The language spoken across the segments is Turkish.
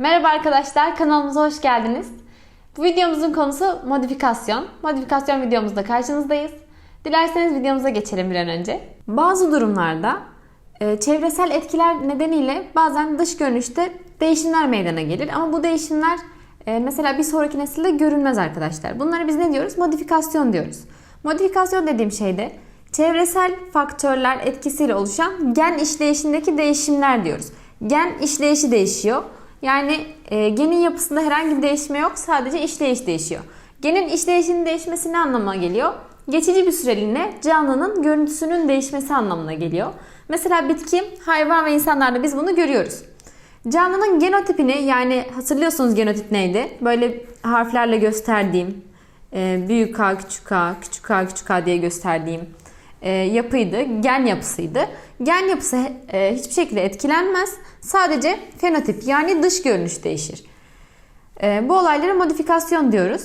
Merhaba arkadaşlar, kanalımıza hoş geldiniz. Bu videomuzun konusu modifikasyon. Modifikasyon videomuzda karşınızdayız. Dilerseniz videomuza geçelim bir an önce. Bazı durumlarda e, çevresel etkiler nedeniyle bazen dış görünüşte değişimler meydana gelir. Ama bu değişimler e, mesela bir sonraki nesilde görünmez arkadaşlar. Bunları biz ne diyoruz? Modifikasyon diyoruz. Modifikasyon dediğim şey de çevresel faktörler etkisiyle oluşan gen işleyişindeki değişimler diyoruz. Gen işleyişi değişiyor. Yani e, genin yapısında herhangi bir değişme yok. Sadece işleyiş değişiyor. Genin işleyişinin değişmesi ne anlama geliyor? Geçici bir süreliğine canlının görüntüsünün değişmesi anlamına geliyor. Mesela bitki, hayvan ve insanlarda biz bunu görüyoruz. Canlının genotipini yani hatırlıyorsunuz genotip neydi? Böyle harflerle gösterdiğim, e, büyük K, küçük K, küçük K, küçük K diye gösterdiğim e, yapıydı. Gen yapısıydı. Gen yapısı e, hiçbir şekilde etkilenmez. Sadece fenotip yani dış görünüş değişir. E, bu olaylara modifikasyon diyoruz.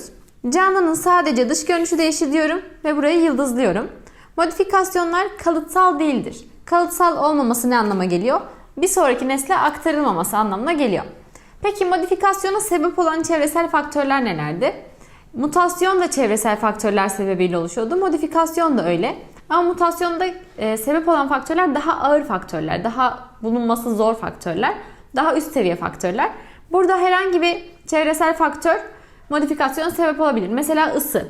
Canlının sadece dış görünüşü değişir diyorum ve burayı yıldızlıyorum. Modifikasyonlar kalıtsal değildir. Kalıtsal olmaması ne anlama geliyor? Bir sonraki nesle aktarılmaması anlamına geliyor. Peki modifikasyona sebep olan çevresel faktörler nelerdi? Mutasyon da çevresel faktörler sebebiyle oluşuyordu. Modifikasyon da öyle. Ama mutasyonda e, sebep olan faktörler daha ağır faktörler, daha bulunması zor faktörler, daha üst seviye faktörler. Burada herhangi bir çevresel faktör modifikasyona sebep olabilir. Mesela ısı,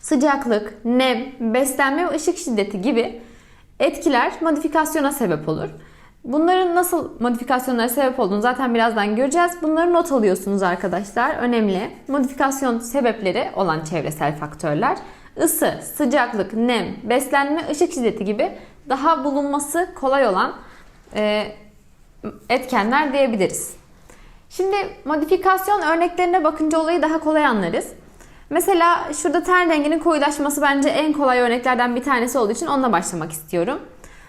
sıcaklık, nem, beslenme ve ışık şiddeti gibi etkiler modifikasyona sebep olur. Bunların nasıl modifikasyonlara sebep olduğunu zaten birazdan göreceğiz. Bunları not alıyorsunuz arkadaşlar. Önemli. Modifikasyon sebepleri olan çevresel faktörler ısı, sıcaklık, nem, beslenme, ışık şiddeti gibi daha bulunması kolay olan e, etkenler diyebiliriz. Şimdi modifikasyon örneklerine bakınca olayı daha kolay anlarız. Mesela şurada ten renginin koyulaşması bence en kolay örneklerden bir tanesi olduğu için onunla başlamak istiyorum.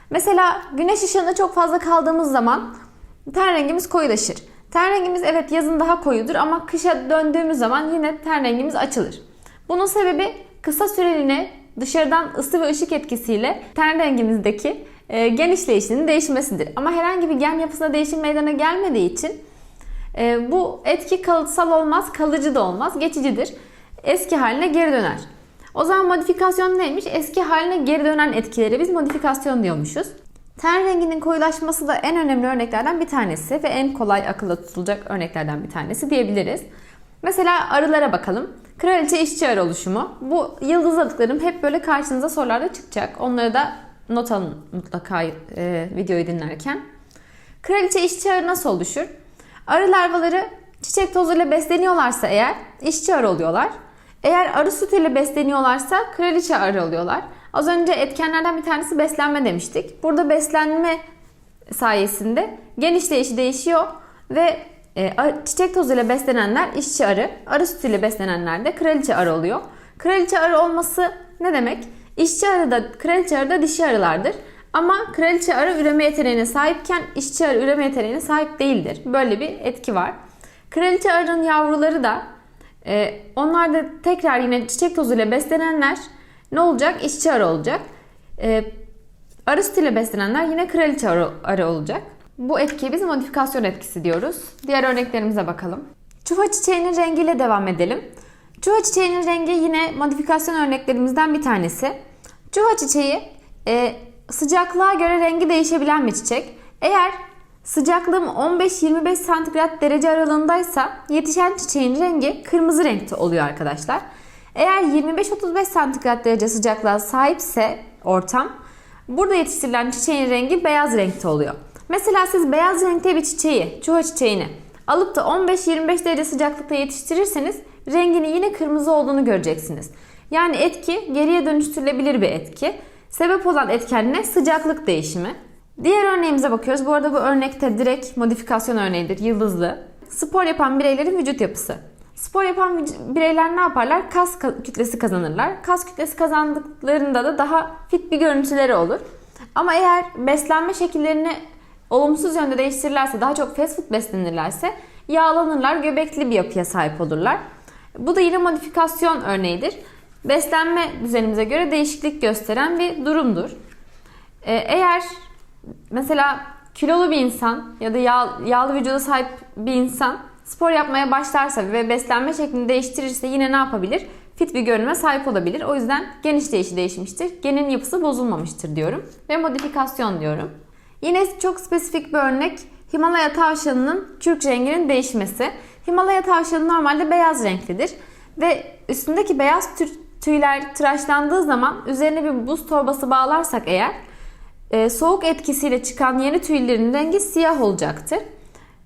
Mesela güneş ışığında çok fazla kaldığımız zaman ten rengimiz koyulaşır. Ten rengimiz evet yazın daha koyudur ama kışa döndüğümüz zaman yine ten rengimiz açılır. Bunun sebebi kısa süreliğine dışarıdan ısı ve ışık etkisiyle ten rengimizdeki e, gen işleyişinin değişmesidir. Ama herhangi bir gen yapısında değişim meydana gelmediği için e, bu etki kalıtsal olmaz, kalıcı da olmaz, geçicidir. Eski haline geri döner. O zaman modifikasyon neymiş? Eski haline geri dönen etkileri biz modifikasyon diyormuşuz. Ten renginin koyulaşması da en önemli örneklerden bir tanesi ve en kolay akılda tutulacak örneklerden bir tanesi diyebiliriz. Mesela arılara bakalım. Kraliçe işçi arı oluşumu. Bu yıldızladıklarım hep böyle karşınıza sorularda çıkacak. Onları da not alın mutlaka e, videoyu dinlerken. Kraliçe işçi arı nasıl oluşur? Arı larvaları çiçek tozuyla besleniyorlarsa eğer işçi arı oluyorlar. Eğer arı sütüyle besleniyorlarsa kraliçe arı oluyorlar. Az önce etkenlerden bir tanesi beslenme demiştik. Burada beslenme sayesinde gen değişiyor ve e, çiçek tozuyla beslenenler işçi arı, arı sütüyle beslenenler de kraliçe arı oluyor. Kraliçe arı olması ne demek? İşçi arı da kraliçe arı da dişi arılardır. Ama kraliçe arı üreme yeteneğine sahipken işçi arı üreme yeteneğine sahip değildir. Böyle bir etki var. Kraliçe arının yavruları da e, onlar da tekrar yine çiçek tozuyla beslenenler ne olacak? İşçi arı olacak. E, arı sütüyle beslenenler yine kraliçe arı, arı olacak. Bu etkiye biz modifikasyon etkisi diyoruz. Diğer örneklerimize bakalım. Çuha çiçeğinin rengiyle devam edelim. Çuha çiçeğinin rengi yine modifikasyon örneklerimizden bir tanesi. Çuha çiçeği e, sıcaklığa göre rengi değişebilen bir çiçek. Eğer sıcaklığım 15-25 santigrat derece aralığındaysa yetişen çiçeğin rengi kırmızı renkte oluyor arkadaşlar. Eğer 25-35 santigrat derece sıcaklığa sahipse ortam burada yetiştirilen çiçeğin rengi beyaz renkte oluyor. Mesela siz beyaz renkte bir çiçeği, çuha çiçeğini alıp da 15-25 derece sıcaklıkta yetiştirirseniz rengini yine kırmızı olduğunu göreceksiniz. Yani etki geriye dönüştürülebilir bir etki. Sebep olan etken ne? Sıcaklık değişimi. Diğer örneğimize bakıyoruz. Bu arada bu örnekte direkt modifikasyon örneğidir. Yıldızlı. Spor yapan bireylerin vücut yapısı. Spor yapan bireyler ne yaparlar? Kas kütlesi kazanırlar. Kas kütlesi kazandıklarında da daha fit bir görüntüleri olur. Ama eğer beslenme şekillerini olumsuz yönde değiştirirlerse, daha çok fast food beslenirlerse yağlanırlar, göbekli bir yapıya sahip olurlar. Bu da yine modifikasyon örneğidir. Beslenme düzenimize göre değişiklik gösteren bir durumdur. Eğer mesela kilolu bir insan ya da yağ, yağlı vücuda sahip bir insan spor yapmaya başlarsa ve beslenme şeklini değiştirirse yine ne yapabilir? Fit bir görünüme sahip olabilir. O yüzden gen işleyişi değişmiştir. Genin yapısı bozulmamıştır diyorum. Ve modifikasyon diyorum. Yine çok spesifik bir örnek Himalaya tavşanının kürk renginin değişmesi. Himalaya tavşanı normalde beyaz renklidir. Ve üstündeki beyaz tüyler tıraşlandığı zaman üzerine bir buz torbası bağlarsak eğer e, soğuk etkisiyle çıkan yeni tüylerin rengi siyah olacaktır.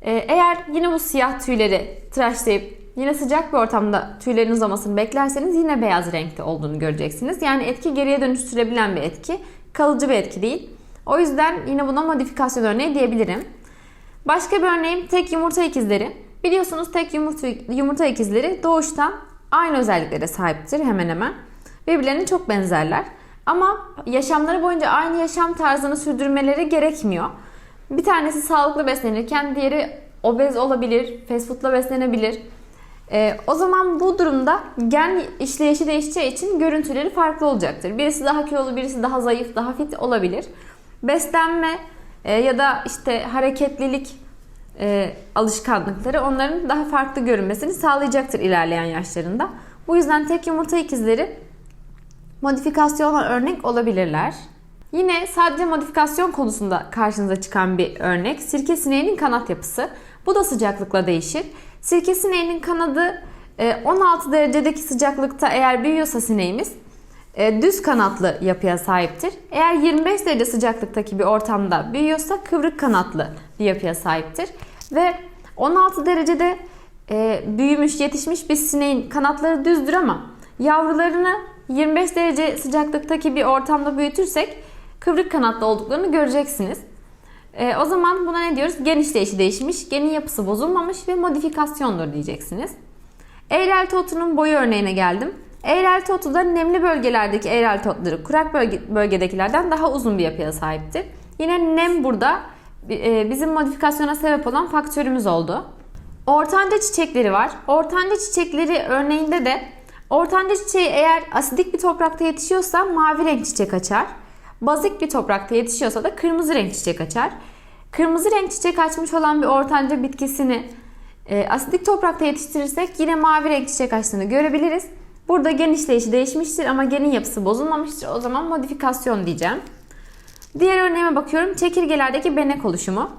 E, eğer yine bu siyah tüyleri tıraşlayıp yine sıcak bir ortamda tüylerin uzamasını beklerseniz yine beyaz renkte olduğunu göreceksiniz. Yani etki geriye dönüştürebilen bir etki. Kalıcı bir etki değil. O yüzden yine buna modifikasyon örneği diyebilirim. Başka bir örneğim tek yumurta ikizleri. Biliyorsunuz tek yumurta, yumurta ikizleri doğuştan aynı özelliklere sahiptir hemen hemen. Birbirlerine çok benzerler. Ama yaşamları boyunca aynı yaşam tarzını sürdürmeleri gerekmiyor. Bir tanesi sağlıklı beslenirken diğeri obez olabilir, fast foodla beslenebilir. Ee, o zaman bu durumda gen işleyişi değişeceği için görüntüleri farklı olacaktır. Birisi daha kilolu, birisi daha zayıf, daha fit olabilir. Beslenme e, ya da işte hareketlilik e, alışkanlıkları onların daha farklı görünmesini sağlayacaktır ilerleyen yaşlarında. Bu yüzden tek yumurta ikizleri modifikasyona örnek olabilirler. Yine sadece modifikasyon konusunda karşınıza çıkan bir örnek sirke sineğinin kanat yapısı. Bu da sıcaklıkla değişir. Sirke sineğinin kanadı 16 e, derecedeki sıcaklıkta eğer büyüyorsa sineğimiz düz kanatlı yapıya sahiptir. Eğer 25 derece sıcaklıktaki bir ortamda büyüyorsa kıvrık kanatlı bir yapıya sahiptir. Ve 16 derecede e, büyümüş, yetişmiş bir sineğin kanatları düzdür ama yavrularını 25 derece sıcaklıktaki bir ortamda büyütürsek kıvrık kanatlı olduklarını göreceksiniz. E, o zaman buna ne diyoruz? Gen işleyişi değişmiş, genin yapısı bozulmamış ve modifikasyondur diyeceksiniz. Eğrelti otunun boyu örneğine geldim. Eğrelti otu da nemli bölgelerdeki eğrelti otları kurak bölge, bölgedekilerden daha uzun bir yapıya sahiptir. Yine nem burada e, bizim modifikasyona sebep olan faktörümüz oldu. Ortanca çiçekleri var. Ortanca çiçekleri örneğinde de ortanca çiçeği eğer asidik bir toprakta yetişiyorsa mavi renk çiçek açar. Bazik bir toprakta yetişiyorsa da kırmızı renk çiçek açar. Kırmızı renk çiçek açmış olan bir ortanca bitkisini e, asidik toprakta yetiştirirsek yine mavi renk çiçek açtığını görebiliriz. Burada gen işleyişi değişmiştir ama genin yapısı bozulmamıştır. O zaman modifikasyon diyeceğim. Diğer örneğime bakıyorum. Çekirgelerdeki benek oluşumu.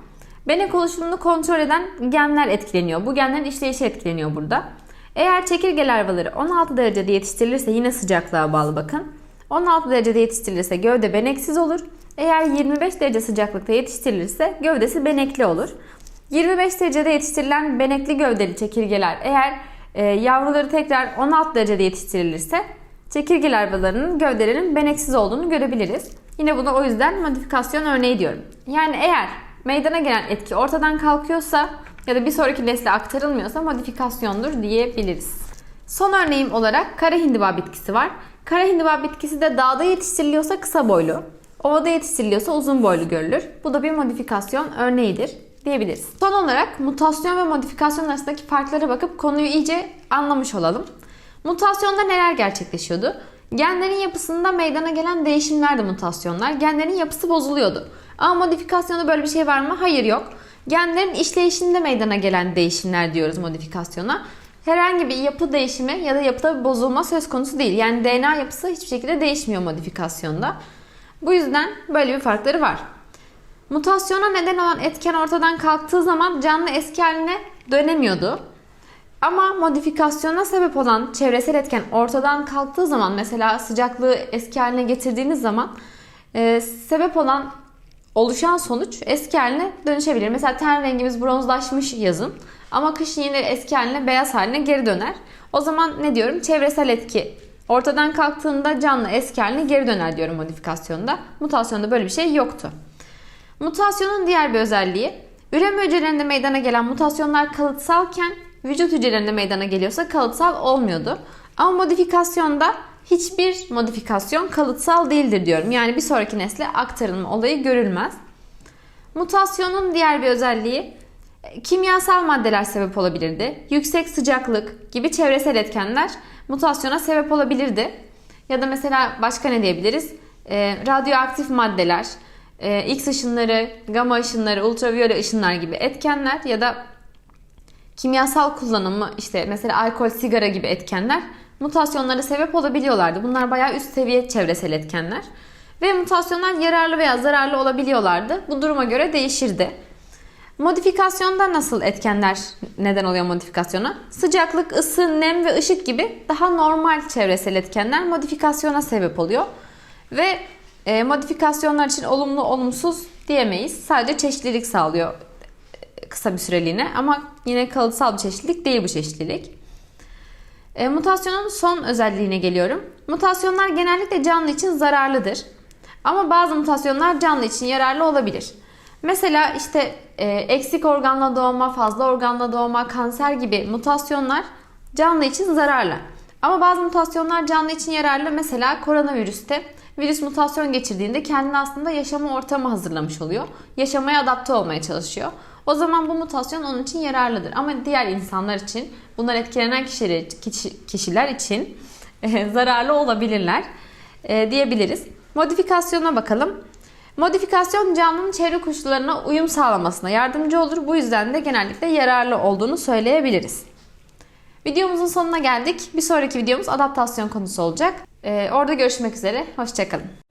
Benek oluşumunu kontrol eden genler etkileniyor. Bu genlerin işleyişi etkileniyor burada. Eğer çekirge larvaları 16 derecede yetiştirilirse yine sıcaklığa bağlı bakın. 16 derecede yetiştirilirse gövde beneksiz olur. Eğer 25 derece sıcaklıkta yetiştirilirse gövdesi benekli olur. 25 derecede yetiştirilen benekli gövdeli çekirgeler eğer e, yavruları tekrar 16 derecede yetiştirilirse çekirge larvalarının gövdelerinin beneksiz olduğunu görebiliriz. Yine buna o yüzden modifikasyon örneği diyorum. Yani eğer meydana gelen etki ortadan kalkıyorsa ya da bir sonraki nesle aktarılmıyorsa modifikasyondur diyebiliriz. Son örneğim olarak kara hindiba bitkisi var. Kara hindiba bitkisi de dağda yetiştiriliyorsa kısa boylu, ovada yetiştiriliyorsa uzun boylu görülür. Bu da bir modifikasyon örneğidir diyebiliriz. Son olarak mutasyon ve modifikasyon arasındaki farklara bakıp konuyu iyice anlamış olalım. Mutasyonda neler gerçekleşiyordu? Genlerin yapısında meydana gelen değişimler de mutasyonlar. Genlerin yapısı bozuluyordu. Ama modifikasyonda böyle bir şey var mı? Hayır yok. Genlerin işleyişinde meydana gelen değişimler diyoruz modifikasyona. Herhangi bir yapı değişimi ya da yapıda bir bozulma söz konusu değil. Yani DNA yapısı hiçbir şekilde değişmiyor modifikasyonda. Bu yüzden böyle bir farkları var. Mutasyona neden olan etken ortadan kalktığı zaman canlı eski haline dönemiyordu. Ama modifikasyona sebep olan çevresel etken ortadan kalktığı zaman mesela sıcaklığı eski haline getirdiğiniz zaman e, sebep olan oluşan sonuç eski haline dönüşebilir. Mesela ten rengimiz bronzlaşmış yazın ama kışın yine eski haline beyaz haline geri döner. O zaman ne diyorum? Çevresel etki ortadan kalktığında canlı eski haline geri döner diyorum modifikasyonda. Mutasyonda böyle bir şey yoktu. Mutasyonun diğer bir özelliği üreme hücrelerinde meydana gelen mutasyonlar kalıtsalken vücut hücrelerinde meydana geliyorsa kalıtsal olmuyordu. Ama modifikasyonda hiçbir modifikasyon kalıtsal değildir diyorum. Yani bir sonraki nesle aktarılma olayı görülmez. Mutasyonun diğer bir özelliği kimyasal maddeler sebep olabilirdi. Yüksek sıcaklık gibi çevresel etkenler mutasyona sebep olabilirdi. Ya da mesela başka ne diyebiliriz? E, radyoaktif maddeler, e, X ışınları, gamma ışınları, ultraviyole ışınlar gibi etkenler ya da kimyasal kullanımı işte mesela alkol, sigara gibi etkenler mutasyonlara sebep olabiliyorlardı. Bunlar bayağı üst seviye çevresel etkenler. Ve mutasyonlar yararlı veya zararlı olabiliyorlardı. Bu duruma göre değişirdi. Modifikasyonda nasıl etkenler neden oluyor modifikasyona? Sıcaklık, ısı, nem ve ışık gibi daha normal çevresel etkenler modifikasyona sebep oluyor. Ve e, modifikasyonlar için olumlu olumsuz diyemeyiz. Sadece çeşitlilik sağlıyor e, kısa bir süreliğine ama yine kalıtsal bir çeşitlilik değil bu çeşitlilik. E, mutasyonun son özelliğine geliyorum. Mutasyonlar genellikle canlı için zararlıdır. Ama bazı mutasyonlar canlı için yararlı olabilir. Mesela işte e, eksik organla doğma, fazla organla doğma, kanser gibi mutasyonlar canlı için zararlı. Ama bazı mutasyonlar canlı için yararlı. Mesela koronavirüste virüs mutasyon geçirdiğinde kendini aslında yaşama ortamı hazırlamış oluyor. Yaşamaya adapte olmaya çalışıyor. O zaman bu mutasyon onun için yararlıdır. Ama diğer insanlar için, bunlar etkilenen kişiler, kişi- kişiler için e, zararlı olabilirler e, diyebiliriz. Modifikasyona bakalım. Modifikasyon canlının çevre koşullarına uyum sağlamasına yardımcı olur. Bu yüzden de genellikle yararlı olduğunu söyleyebiliriz. Videomuzun sonuna geldik. Bir sonraki videomuz adaptasyon konusu olacak. Ee, orada görüşmek üzere. Hoşçakalın.